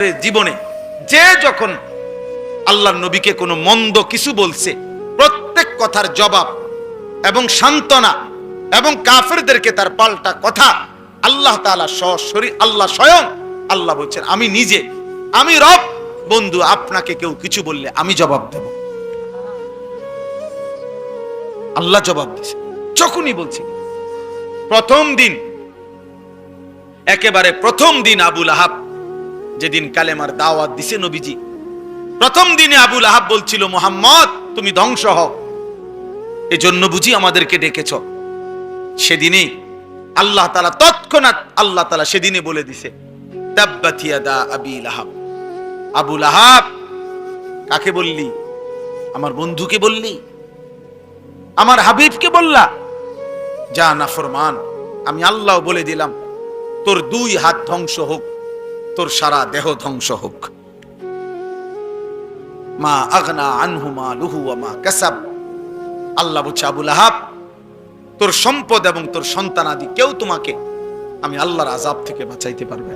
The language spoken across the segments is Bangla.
জীবনে, যে যখন আল্লাহর নবীকে কোনো মন্দ কিছু বলছে, প্রত্যেক কথার জবাব এবং সান্ত্বনা এবং কাফেরদেরকে তার পাল্টা কথা আল্লাহ তাআলা সরাসরি আল্লাহ স্বয়ং, আল্লাহ বলছেন, আমি নিজে, আমি রব, বন্ধু, আপনাকে কেউ কিছু বললে আমি জবাব দেব। আল্লাহ জবাব দিছে যখনই বলছি। প্রথম দিন, একেবারে প্রথম দিন আবুল আহাব যেদিন কালেমার দাওয়াত দিছে নবীজি। প্রথম দিনে আবুল আহাব বলছিল, মোহাম্মদ, তুমি ধ্বংস হও। এজন্য বুঝি আমাদেরকে ডেকেছ। সেদিনে আল্লাহ তালা তৎক্ষণাৎ আল্লাহ তালা সেদিনে বলে দিছে, তাব্বাত ইয়াদা আবি আবুল আহাব, কাকে বললি? আমার বন্ধুকে বললি? আমার হাবিবকে বললা? যা নাফরমান আমি আল্লাহ বলে দিলাম, তোর দুই হাত ধ্বংস হোক। তোর সারা দেহ ধ্বংস হোক। মা আগনা আনহু, মা লুহু মা কাসাব। আল্লাহ বলছে, আবুল আহাব, তোর সম্পদ এবং তোর সন্তান আদি কেউ তোমাকে আমি আল্লাহর আজাব থেকে বাঁচাইতে পারবে।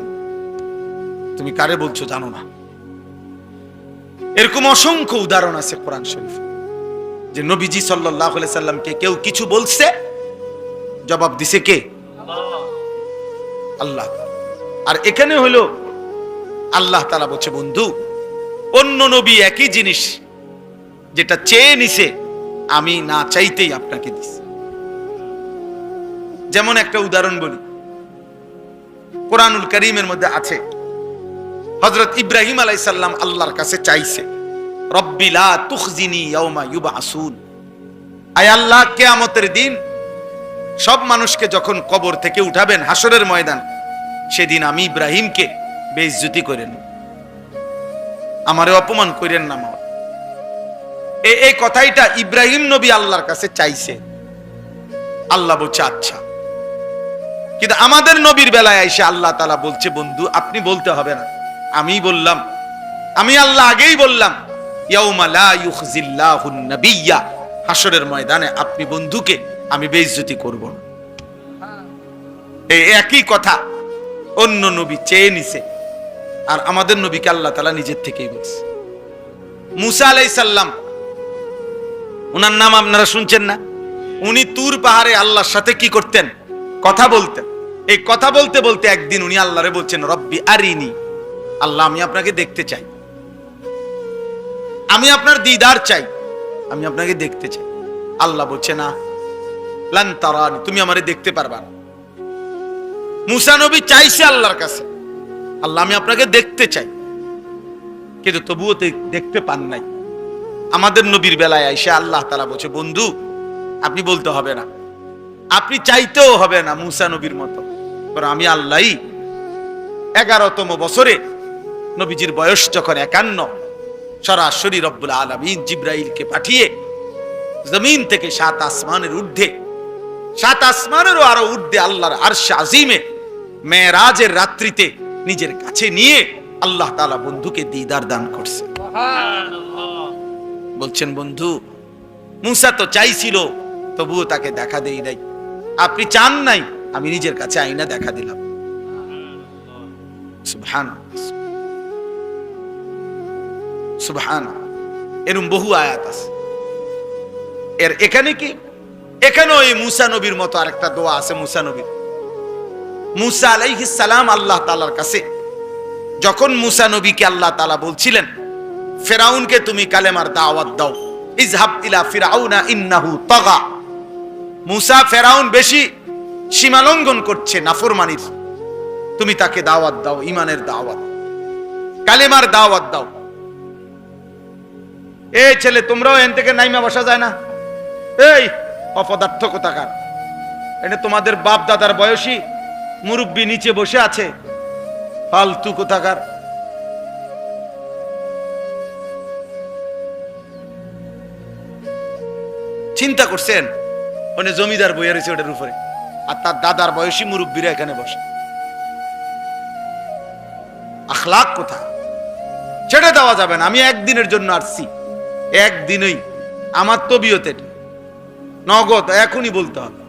তুমি কারে বলছো জানো না? এরকম অসংখ্য উদাহরণ আছে কোরআন শরীফ, যে নবীজি সাল্লাহ সাল্লামকে কেউ কিছু বলছে, জবাব দিছে কে? আল্লাহ। আর এখানে হলো আল্লাহ তালা বলছে, বন্ধু, অন্য নবী একই জিনিস যেটা চেয়ে নিছে, আমি না চাইতেই আপনাকে দিছি। যেমন একটা উদাহরণ বলি, কোরআনুল করিমের মধ্যে আছে হজরত ইব্রাহিম আলাইসাল্লাম আল্লাহর কাছে চাইছে রব্বিলা তুখজিনি ইয়াউমা ইউবাসুন। আয় আল্লাহ, কেয়ামতের দিন সব মানুষকে যখন কবর থেকে উঠাবেন হাসরের ময়দান, সেদিন আমি ইব্রাহিমকে বেইজ্জতি করেন। আমারে অপমান করেন না মাওলা। এই কথাইটা ইব্রাহিম নবী আল্লাহর কাছে চাইছে। আল্লাহ বলছে আচ্ছা। কিন্তু আমাদের নবীর বেলায় এসে আল্লাহ তালা বলছে, বন্ধু, আপনি বলতে হবে না। আমি বললাম। আমি আল্লাহ আগেই বললাম হাসরের ময়দানে আপনি বন্ধুকে আমি বেইজ্জতি করব না। এই একই কথা অন্য নবী চেয়ে নিছে। আর আমাদের নবীকে আল্লাহ তালা নিজের থেকেই বলছে। মুসা আলাই সাল্লাম ওনার নাম আপনারা শুনছেন না? উনি তুর পাহাড়ে আল্লাহর সাথে কি করতেন? কথা বলতেন। এই কথা বলতে বলতে একদিন উনি আল্লাহরে বলছেন, রব্বি আরিনি, আল্লাহ আমি আপনাকে দেখতে চাই। আমি আপনার দিদার চাই, আমি আপনাকে দেখতে চাই। আল্লাহ বলছে, না, লান তুমি আমারে দেখতে পারবা না। মুসা নবী চাইছে আল্লাহর কাছে। আল্লাহ, আমি আপনাকে দেখতে চাই। কিন্তু তবুও দেখতে পান নাই। আমাদের নবীর বেলায় আইসে আল্লাহ তালা বলছে, বন্ধু, আপনি বলতে হবে না। আপনি চাইতেও হবে না মুসা নবীর মতো। আমি আল্লাহই এগারোতম বছরে নবীজির বয়স যখন একান্ন, সরাসরি রব্বুল আলমিন জিব্রাইলকে পাঠিয়ে জমিন থেকে সাত আসমানের ঊর্ধ্বে, সাত আসমানেরও আরও ঊর্ধ্বে আল্লাহর আরশ আজিমে মেয়েরাজের রাত্রিতে নিজের কাছে নিয়ে আল্লাহ তালা বন্ধুকে দিদার দান করছে। বলছেন বন্ধু মুসা তো চাইছিল তবুও তাকে দেখা দেই নাই। আপনি চান নাই আমি নিজের কাছে আইনা দেখা দিলাম। সুবহান সুবহান এরম বহু আয়াত আছে। এর এখানে কি? এখানেও এই মুসা নবীর মতো আরেকটা দোয়া আছে মুসা নবীর। মুসা আলাইহিস সালাম আল্লাহ তাআলার কাছে, যখন মুসা নবীকে আল্লাহ তাআলা বলছিলেন, ফেরাউনকে তুমি কালেমার দাওয়াত দাও ইজহাব ইলা ফিরাউনা ইন্নাহু তাগা। মুসা ফেরাউন বেশি সীমালঙ্ঘন করছে, নাফরমানির। তুমি তাকে দাওয়াত দাও ইমানের দাওয়াত। কালেমার দাওয়াত দাও। এই ছেলে, তোমরাও এন থেকে নাইমা বসা যায় না? এই, অপদার্থ কোথাকার? এটা তোমাদের বাপ দাদার বয়সী মুরব্বী নিচে বসে আছে। ফালতু কোথাকার। চিন্তা করছেন? ওনে জমিদার বইয়া রয়েছে ওটার উপরে। আর তার দাদার বয়সী মুরব্বীরা এখানে বসে। আখলাক কোথা? ছেড়ে দেওয়া যাবে না, আমি একদিনের জন্য আসছি। একদিনই। আমার তবিয়তে নগদ, এখনই বলতে হবে।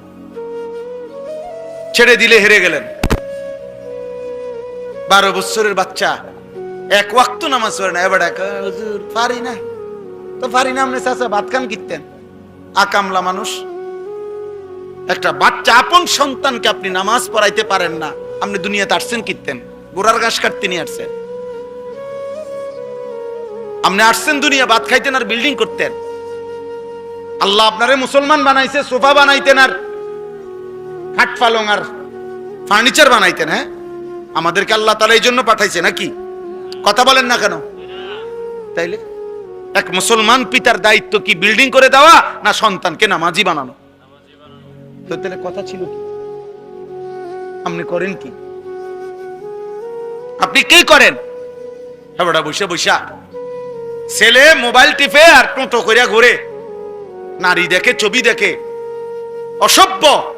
ছেড়ে দিলে হেরে গেলেন। বারো বছরের বাচ্চা, এক ওয়াক্ত নামাজ পড়ে না। এবার হুজুর, পারি না। তো পারি না আপনি চাচা, ভাত খান কিনতেন আকামলা মানুষ। একটা বাচ্চা, আপন সন্তানকে আপনি নামাজ পড়াইতে পারেন না। আপনি দুনিয়াতে আসছেন কিনতেন গোড়ার ঘাস কাটতে নিয়ে আসছেন। আপনি আসছেন দুনিয়া, ভাত খাইতেন আর বিল্ডিং করতেন। আল্লাহ আপনারে মুসলমান বানাইছে, সোফা বানাইতেন আর খাট আর ফার্নিচার বানাইতেন হ্যাঁ? আমাদেরকে আল্লাহ তালা এই জন্য পাঠাইছে নাকি? কথা বলেন না কেন? তাইলে? এক মুসলমান পিতার দায়িত্ব কি বিল্ডিং করে দেওয়া না সন্তানকে নামাজি বানানো? তাহলে কথা ছিল কি? আপনি করেন কি? আপনি কি করেন? হ্যাঁ বসে, বসা। ছেলে মোবাইল টিপে আর টোটো করিয়া ঘুরে। নারী দেখে, ছবি দেখে। অসভ্য।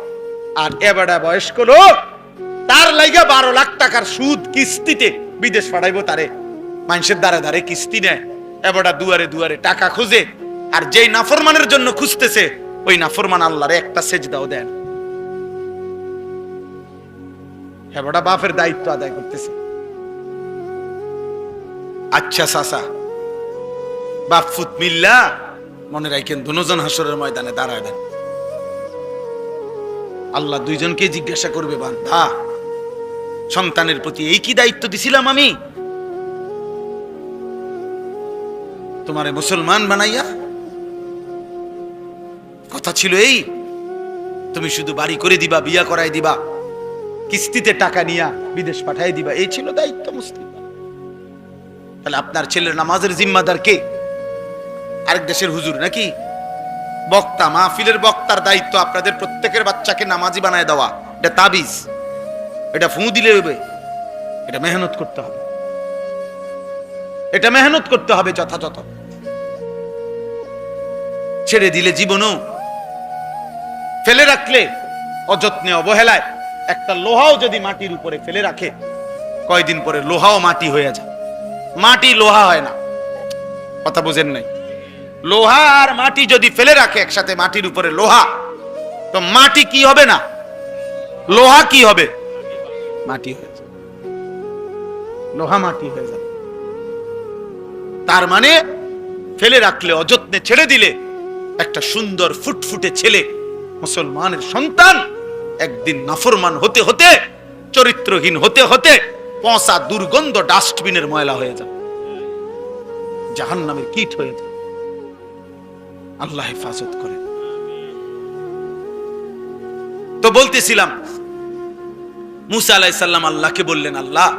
আর এবারে বয়স্ক লোক, তার লাইগা বারো লাখ টাকার সুদ কিস্তিতে বিদেশ পাঠাইবো তারে। মানুষের দ্বারে দ্বারে কিস্তি নেয় এবারটা দুয়ারে দুয়ারে টাকা খুঁজে, আর যেই নাফরমানের জন্য খুঁজতেছে, ওই নাফরমান আল্লাহরে একটা সেজদাও দেন এবারটা বাপের দায়িত্ব আদায় করতেছে। আচ্ছা সাসা বাপ ফুত মিল্লা, মনে রাখেন দুজন হাসরের ময়দানে দাঁড়াবেন আল্লাহ দুইজনকে জিজ্ঞাসা করবে বান্ধা সন্তানের প্রতি এই কি দায়িত্ব দিছিলাম আমি? তোমারে মুসলমান বানাইয়া? কথা ছিল এই, তুমি শুধু বাড়ি করে দিবা, বিয়া করাই দিবা, কিস্তিতে টাকা নিয়া বিদেশ পাঠাই দিবা, এই ছিল দায়িত্ব মুসলিম তাহলে আপনার ছেলের নামাজের জিম্মাদার কে? আরেক দেশের হুজুর নাকি? বক্তা, মাহফিলের বক্তার দায়িত্ব আপনাদের প্রত্যেকের বাচ্চাকে নামাজি বানায় দেওয়া। এটা তাবিজ। এটা ফু দিলে হবে। এটা মেহনত করতে হবে। এটা মেহনত করতে হবে যথাযথ। ছেড়ে দিলে জীবনও। ফেলে রাখলে অযত্নে অবহেলায়। একটা লোহাও যদি মাটির উপরে ফেলে রাখে, কয়দিন পরে লোহাও মাটি হয়ে যায়। মাটি লোহা হয় না। কথা বোঝেন নাই। লোহা আর মাটি যদি ফেলে রাখে একসাথে মাটির উপরে লোহা তো মাটি কি হবে না? লোহা কি হবে? মাটি হয়ে যাবে। লোহা মাটি হয়ে যাবে। তার মানে ফেলে রাখলে অযত্নে ছেড়ে দিলে একটা সুন্দর ফুটফুটে ছেলে মুসলমানের সন্তান একদিন নাফরমান হতে হতে চরিত্রহীন হতে হতে পচা দুর্গন্ধ ডাস্টবিনের ময়লা হয়ে যাবে। জাহান নামের কীট হয়ে যাবে। আল্লাহ হেফাজত করে তো বলতেছিলাম, মুসা আলাইসাল্লাম আল্লাহকে বললেন, আল্লাহ,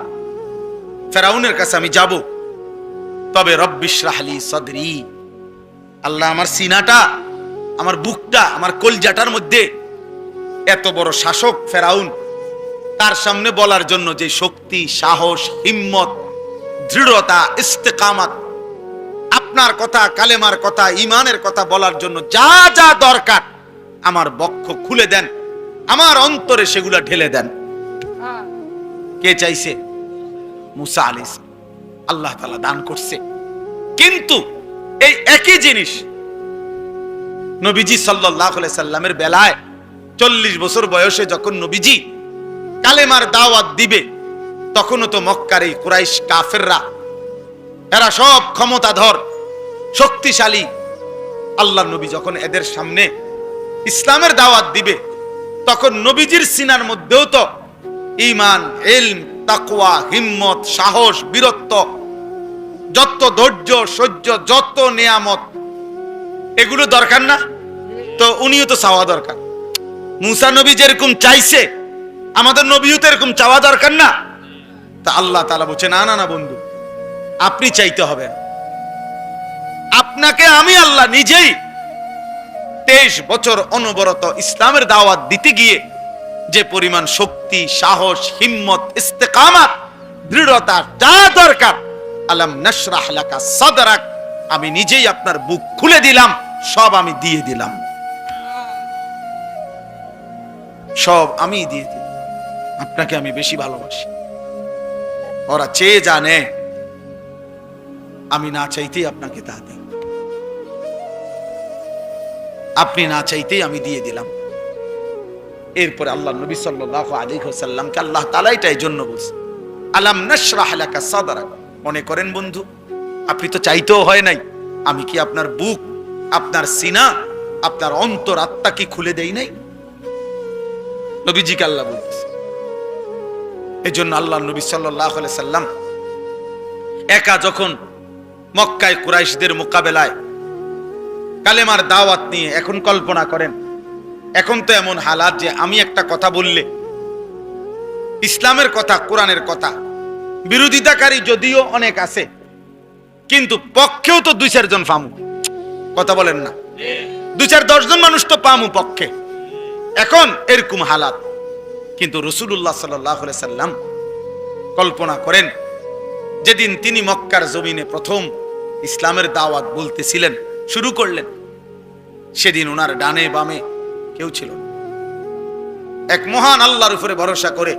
ফেরাউনের কাছে আমি যাব। তবে রব্বিশ রাহলি সদরি। আল্লাহ আমার সিনাটা, আমার বুকটা, আমার কলজাটার মধ্যে এত বড় শাসক ফেরাউন, তার সামনে বলার জন্য যে শক্তি, সাহস, হিম্মত, দৃঢ়তা, ইস্তেকামাত আপনার কথা, কালেমার কথা ইমানের কথা বলার জন্য যা যা দরকার আমার বক্ষ খুলে দেন, আমার অন্তরে সেগুলা ঢেলে দেন। কে চাইছে? মুসা আলিস আল্লাহ তালা দান করছে। কিন্তু এই একই জিনিস নবীজি সাল্লাহ সাল্লামের বেলায় চল্লিশ বছর বয়সে যখন নবীজি কালেমার দাওয়াত দিবে, তখনও তো মক্কার এই কুরাইশ কাফেররা এরা সব ক্ষমতাধর, শক্তিশালী। আল্লাহ নবী যখন এদের সামনে ইসলামের দাওয়াত দিবে, তখন নবীজির সিনার মধ্যেও তো ইমান এলম তাকুয়া হিম্মত, সাহস, বীরত্ব, যত ধৈর্য, সহ্য, যত নিয়ামত, এগুলো দরকার না? তো উনিও তো চাওয়া দরকার। মুসা নবী যেরকম চাইছে, আমাদের নবীও তো এরকম চাওয়া দরকার না? তা আল্লাহ তালা বলছে, না না না বন্ধু আপনি চাইতে হবে আপনাকে আমি আল্লাহ নিজেই তেইশ বছর অনবরত ইসলামের দাওয়াত দিতে গিয়ে যে পরিমাণ শক্তি, সাহস, হিম্মত, ইস্তেকামাত, দৃঢ়তা, যা দরকার, আলাম নশরাহ লাকা সাদরাক, আমি নিজেই আপনার বুক খুলে দিলাম, সব আমি দিয়ে দিলাম। সব আমি দিয়ে দিলাম। আপনাকে আমি বেশি ভালোবাসি। ওরা চেয়ে জানে আমি না চাইতেই আপনাকে তা দিই। আপনি না চাইতেই আমি দিয়ে দিলাম। এরপরে আল্লাহ নবী সাল্লাল্লাহু আলাইহি ওয়াসাল্লামকে আল্লাহ তাআলা এটাই জন্য বলছে, আলাম নাশরাহ লাকা সাদরাক? মনে করেন বন্ধু, আপনি তো চাইতেও হয় নাই। আমি কি আপনার বুক, আপনার সিনা, আপনার অন্তর আত্মা কি খুলে দেই নাই? নবীজিকে আল্লাহ বলতেছে এই জন্য আল্লাহ নবী সাল্লাহ সাল্লাম একা যখন মক্কায় কুরাইশদের মোকাবেলায়। কালেমার দাওয়াত নিয়ে এখন কল্পনা করেন। এখন তো এমন হালাত যে আমি একটা কথা বললে, ইসলামের কথা, কোরআনের কথা, বিরোধিতাকারী যদিও অনেক আছে, কিন্তু পক্ষেও তো দুই চারজন ফামু কথা বলেন না। দুই চার দশজন মানুষ তো পামু পক্ষে। এখন এরকম হালাত। কিন্তু রসুল্লাহ সাল্লাহ সাল্লাম কল্পনা করেন, যেদিন তিনি মক্কার জমিনে প্রথম ইসলামের দাওয়াত বলতেছিলেন, শুরু করলেন। সেদিন ওনার ডানে বামে কেউ ছিল এক মহান আল্লাহর উপরে ভরসা করে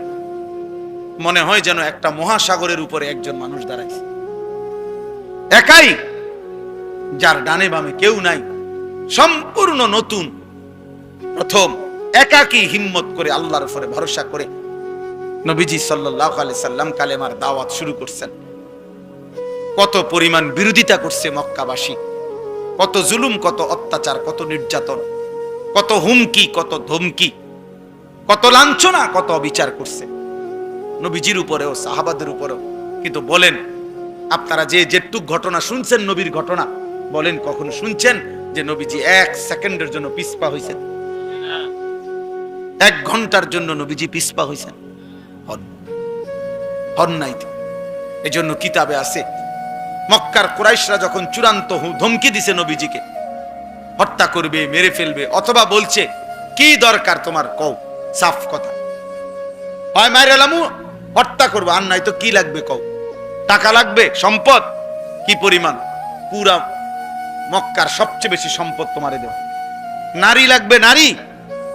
মনে হয় যেন একটা মহাসাগরের উপরে একজন মানুষ দাঁড়াইছে। একাই যার ডানে বামে কেউ নাই, সম্পূর্ণ নতুন, প্রথম একাকী হিম্মত করে আল্লাহর উপরে ভরসা করে নবীজি সাল্লাহ আলি সাল্লাম কালেমার দাওয়াত শুরু করছেন। কত পরিমাণ বিরোধিতা করছে মক্কাবাসী, কত জুলুম, কত অত্যাচার, কত নির্যাতন, কত হুমকি, কত ধমকি, কত লাঞ্ছনা, কত অবিচার করছে। নবীজির উপরেও, সাহাবাদের উপরেও। কিন্তু বলেন, আপনারা যে যেটুক ঘটনা শুনছেন, নবীর ঘটনা, বলেন কখনো শুনছেন যে নবীজি এক সেকেন্ডের জন্য পিসপা হয়েছেন এক ঘণ্টার জন্য নবীজি পিসপা হয়েছেন হন। হন নাই এজন্য কিতাবে আছে মক্কার কুরাইশরা যখন চূড়ান্ত ধমকি দিছে নবীজিকে, হত্যা করবে, মেরে ফেলবে, অথবা বলছে, কি দরকার তোমার? কও, সাফ কথা। হয় মায়ের এলামু, হত্যা করব। আর নাই তো কি লাগবে কও? টাকা লাগবে? সম্পদ? কি পরিমাণ? পুরা মক্কার সবচেয়ে বেশি সম্পদ তোমারে দেব। নারী লাগবে নারী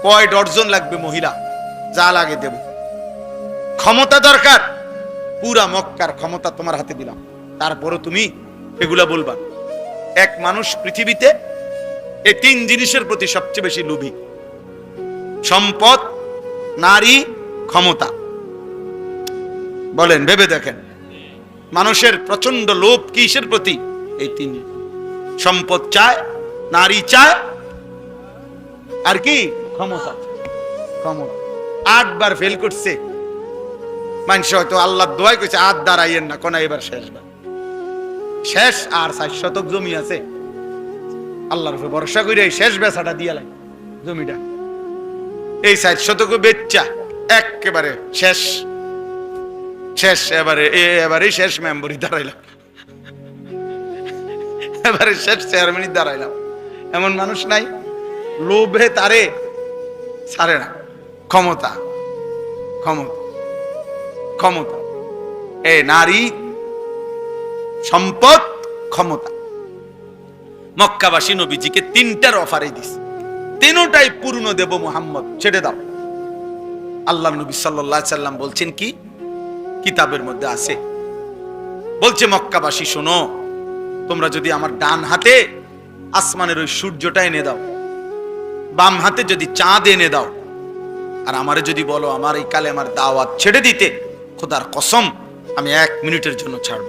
কয় ডর্জন লাগবে মহিলা, যা লাগে দেব। ক্ষমতা দরকার, পুরা মক্কার ক্ষমতা তোমার হাতে দিলাম। তারপরও তুমি এগুলা বলবা। এক মানুষ পৃথিবীতে এই তিন জিনিসের প্রতি সবচেয়ে বেশি লোভী। সম্পদ, নারী, ক্ষমতা। বলেন, ভেবে দেখেন। মানুষের প্রচণ্ড লোভ কিসের প্রতি? এই তিন সম্পদ চায়, নারী চায়, আর কি? ক্ষমতা। ক্ষমতা। আটবার ফেল করছে। মানুষ হয়তো আল্লাহ দোয়াই কইছে আট দাঁড়াইয়েন না কোনা এবার শেষ বার। শেষ আর ষাট শতক জমি আছে। আল্লাহর উপরে ভরসা করে শেষ বেচাটা দিয়া লাই জমিটা। এই ষাট শতক বেচ্চা একেবারে শেষ। শেষ, এবারে এবারে শেষ মেম্বরি দাঁড়াইলাম। এবারে শেষ চেয়ারম্যানই দাঁড়াইলাম। এমন মানুষ নাই, লোভে তারে ছাড়ে না। ক্ষমতা ক্ষমতা ক্ষমতা। এ নারী সম্পদ, ক্ষমতা। মক্কাবাসী নবীজিকে তিনটার অফারে দিস তিনটাই পূর্ণ দেব মোহাম্মদ, ছেড়ে দাও। আল্লাহ নবী সাল্লাম বলছেন কি? কিতাবের মধ্যে আছে। বলছে, মক্কাবাসী, শোনো, তোমরা যদি আমার ডান হাতে আসমানের ওই সূর্যটা এনে দাও, বাম হাতে যদি চাঁদ এনে দাও, আর আমারে যদি বলো, আমার এই কালে আমার দাওয়াত ছেড়ে দিতে, খোদার কসম, আমি এক মিনিটের জন্য ছাড়ব।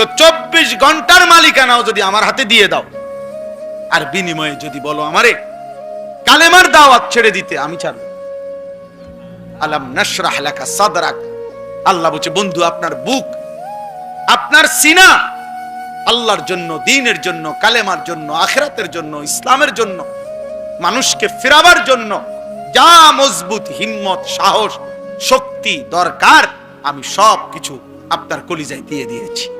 তো চব্বিশ ঘণ্টার মালিকানাও যদি আমার হাতে দিয়ে দাও। আর বিনিময়ে যদি বলো আমারে, কালেমার দাওয়াত ছেড়ে দিতে আমি ছাড়ব। আলাম নাশরাহ লাকা সাদরাক। আল্লাহ বলছে, বন্ধু, আপনার বুক, আপনার সিনা আল্লাহর জন্য, দিনের জন্য, কালেমার জন্য, আখেরাতের জন্য, ইসলামের জন্য, মানুষকে ফেরাবার জন্য যা মজবুত হিম্মত, সাহস, শক্তি, দরকার, আমি সব কিছু আপনার কলিজায় দিয়ে দিয়েছি।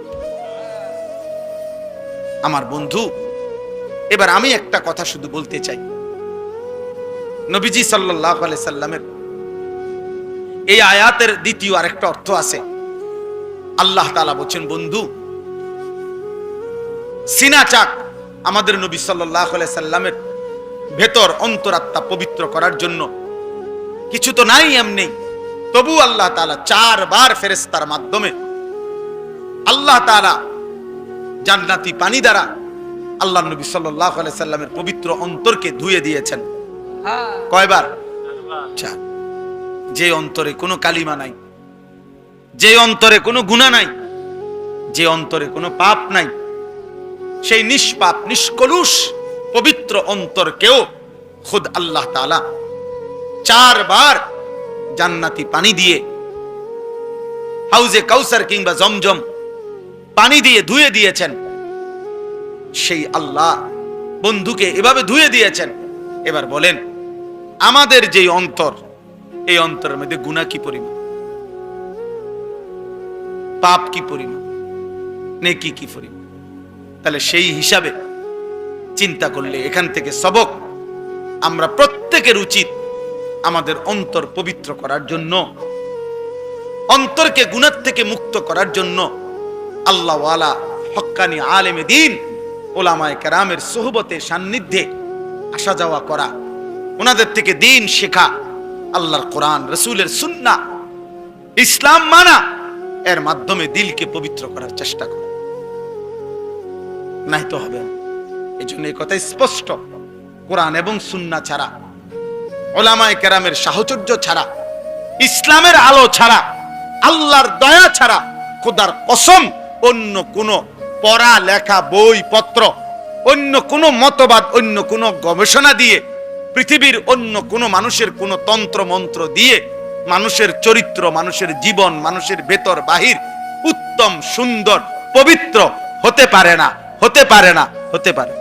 আমার বন্ধু, এবার আমি একটা কথা শুধু বলতে চাই। নবীজি সাল্লাহ সাল্লামের এই আয়াতের দ্বিতীয় আরেকটা অর্থ আছে। আল্লাহ তালা বলছেন, বন্ধু, সিনা চাক আমাদের নবী সাল্লাহ সাল্লামের ভেতর অন্তরাত্মা পবিত্র করার জন্য। কিছু তো নাই এমনি। তবু আল্লাহ তালা চারবার ফেরেস্তার মাধ্যমে আল্লাহ তালা জান্নাতি পানি দ্বারা আল্লাহ নবী সাল্লাহ সাল্লামের পবিত্র অন্তরকে ধুয়ে দিয়েছেন। কয়বার? যে অন্তরে কোনো কালিমা নাই, যে অন্তরে কোনো গুণা নাই, যে অন্তরে কোনো পাপ নাই, সেই নিষ্পাপ, নিষ্কলুষ, পবিত্র অন্তরকেও খুদ আল্লাহ তালা চারবার জান্নাতি পানি দিয়ে হাউজে কাউসার কিংবা জমজম পানি দিয়ে ধুয়ে দিয়েছেন। সেই আল্লাহ বন্ধুকে এভাবে ধুয়ে দিয়েছেন। এবার বলেন, আমাদের যে অন্তর, এই অন্তরের মধ্যে গুণা কি পরিমাণ? পাপ কি পরিমাণ? নেকি কি পরিমাণ? তাহলে সেই হিসাবে চিন্তা করলে এখান থেকে সবক আমরা প্রত্যেকের উচিত আমাদের অন্তর পবিত্র করার জন্য, অন্তরকে গুণার থেকে মুক্ত করার জন্য আল্লাহওয়ালা হক্কানি আলেমে দিন, ওলামায় কেরামের সোহবতে সান্নিধ্যে আসা যাওয়া করা। ওনাদের থেকে দিন শেখা, আল্লাহর কোরআন, রসুলের সুন্না ইসলাম মানা, এর মাধ্যমে দিলকে পবিত্র করার চেষ্টা করা। নাই তো হবে এই জন্য এই কথা স্পষ্ট। কোরআন এবং সুন্না ছাড়া, ওলামায় কেরামের সাহচর্য ছাড়া, ইসলামের আলো ছাড়া, আল্লাহর দয়া ছাড়া খোদার কসম অন্য কোনো পড়া লেখা বই পত্র অন্য কোনো মতবাদ, অন্য কোনো গবেষণা দিয়ে, পৃথিবীর অন্য কোনো মানুষের কোনো তন্ত্র মন্ত্র দিয়ে মানুষের চরিত্র, মানুষের জীবন, মানুষের ভেতর, বাহির উত্তম, সুন্দর, পবিত্র হতে পারে না, হতে পারে না, হতে পারে।